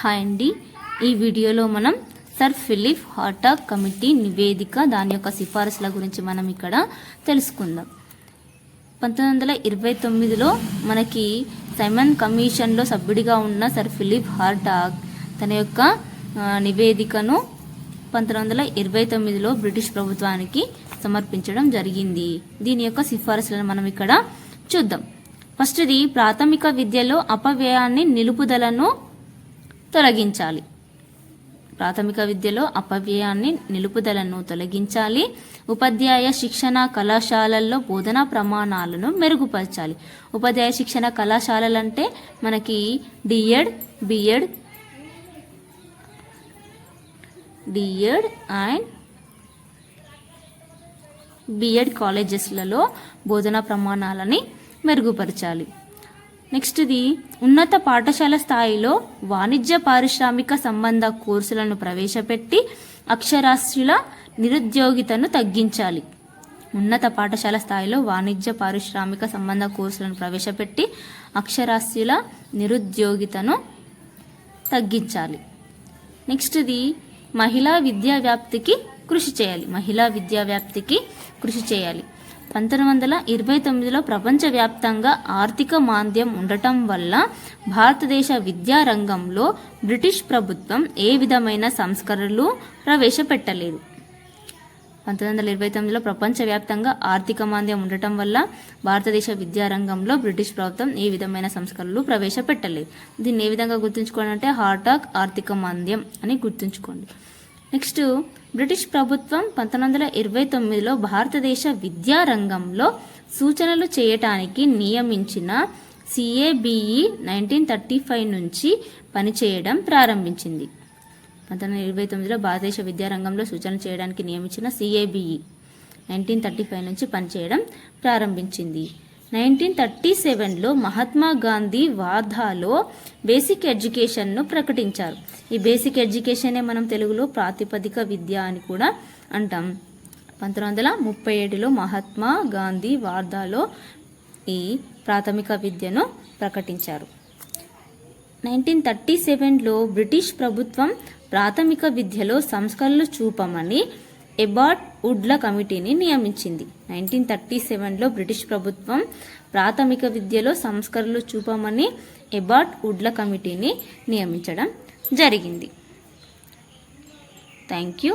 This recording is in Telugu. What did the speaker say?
హాయ్ అండి. ఈ వీడియోలో మనం సర్ ఫిలిప్ హాటాక్ కమిటీ నివేదిక దాని యొక్క సిఫారసుల గురించి మనం ఇక్కడ తెలుసుకుందాం. పంతొమ్మిది వందల ఇరవై తొమ్మిదిలో మనకి సైమన్ కమిషన్లో సభ్యుడిగా ఉన్న సర్ ఫిలిప్ హార్టాక్ తన యొక్క నివేదికను పంతొమ్మిది వందల ఇరవై తొమ్మిదిలో బ్రిటిష్ ప్రభుత్వానికి సమర్పించడం జరిగింది. దీని యొక్క సిఫారసులను మనం ఇక్కడ చూద్దాం. ఫస్ట్ది ప్రాథమిక విద్యలో అపవ్యయాన్ని నిలుపుదలను తొలగించాలి. ప్రాథమిక విద్యలో అపవ్యయాన్ని నిలుపుదలను తొలగించాలి. ఉపాధ్యాయ శిక్షణ కళాశాలల్లో బోధనా ప్రమాణాలను మెరుగుపరచాలి. ఉపాధ్యాయ శిక్షణ కళాశాలలంటే మనకి DEd BEd DEd and BEd కాలేజెస్లలో బోధనా ప్రమాణాలని మెరుగుపరచాలి. నెక్స్ట్ది ఉన్నత పాఠశాల స్థాయిలో వాణిజ్య పారిశ్రామిక సంబంధ కోర్సులను ప్రవేశపెట్టి అక్షరాస్యుల నిరుద్యోగితను తగ్గించాలి. ఉన్నత పాఠశాల స్థాయిలో వాణిజ్య పారిశ్రామిక సంబంధ కోర్సులను ప్రవేశపెట్టి అక్షరాస్యుల నిరుద్యోగితను తగ్గించాలి. నెక్స్ట్ది మహిళా విద్యా వ్యాప్తికి కృషి చేయాలి. మహిళా విద్యా వ్యాప్తికి కృషి చేయాలి. పంతొమ్మిది వందల ఇరవై తొమ్మిదిలో ప్రపంచవ్యాప్తంగా ఆర్థిక మాంద్యం ఉండటం వల్ల భారతదేశ విద్యా రంగంలో బ్రిటిష్ ప్రభుత్వం ఏ విధమైన సంస్కరణలు ప్రవేశపెట్టలేదు. పంతొమ్మిది వందల ఇరవై తొమ్మిదిలో ప్రపంచవ్యాప్తంగా ఆర్థిక మాంద్యం ఉండటం వల్ల భారతదేశ విద్యారంగంలో బ్రిటిష్ ప్రభుత్వం ఏ విధమైన సంస్కరణలు ప్రవేశపెట్టలేదు. దీన్ని ఏ విధంగా గుర్తుంచుకోండి అంటే హార్టాక్ ఆర్థిక మాంద్యం అని గుర్తుంచుకోండి. నెక్స్ట్ బ్రిటిష్ ప్రభుత్వం పంతొమ్మిది వందల ఇరవై తొమ్మిదిలో భారతదేశ విద్యారంగంలో సూచనలు చేయటానికి నియమించిన సిఏబిఈ నైన్టీన్ థర్టీ ఫైవ్ నుంచి పనిచేయడం ప్రారంభించింది. పంతొమ్మిది వందల ఇరవై తొమ్మిదిలో భారతదేశ విద్యారంగంలో సూచన చేయడానికి నియమించిన సిఏబిఈ నైన్టీన్ థర్టీ ఫైవ్ నుంచి పనిచేయడం ప్రారంభించింది. నైన్టీన్ థర్టీ సెవెన్లో మహాత్మా గాంధీ వార్ధాలో బేసిక్ ఎడ్యుకేషన్ను ప్రకటించారు. ఈ బేసిక్ ఎడ్యుకేషనే మనం తెలుగులో ప్రాతిపదిక విద్య అని కూడా అంటాం. పంతొమ్మిది వందల ముప్పై ఏడులో మహాత్మా గాంధీ వార్ధాలో ఈ ప్రాథమిక విద్యను ప్రకటించారు. నైన్టీన్ థర్టీ సెవెన్లో బ్రిటిష్ ప్రభుత్వం ప్రాథమిక విద్యలో సంస్కరణలు చూపమని ఎబాట్ వుడ్ల కమిటీని నియమించింది. నైన్టీన్ థర్టీ సెవెన్లో బ్రిటిష్ ప్రభుత్వం ప్రాథమిక విద్యలో సంస్కరణలు చూపమని ఎబార్ట్ వుడ్ల కమిటీని నియమించడం జరిగింది. Thank you.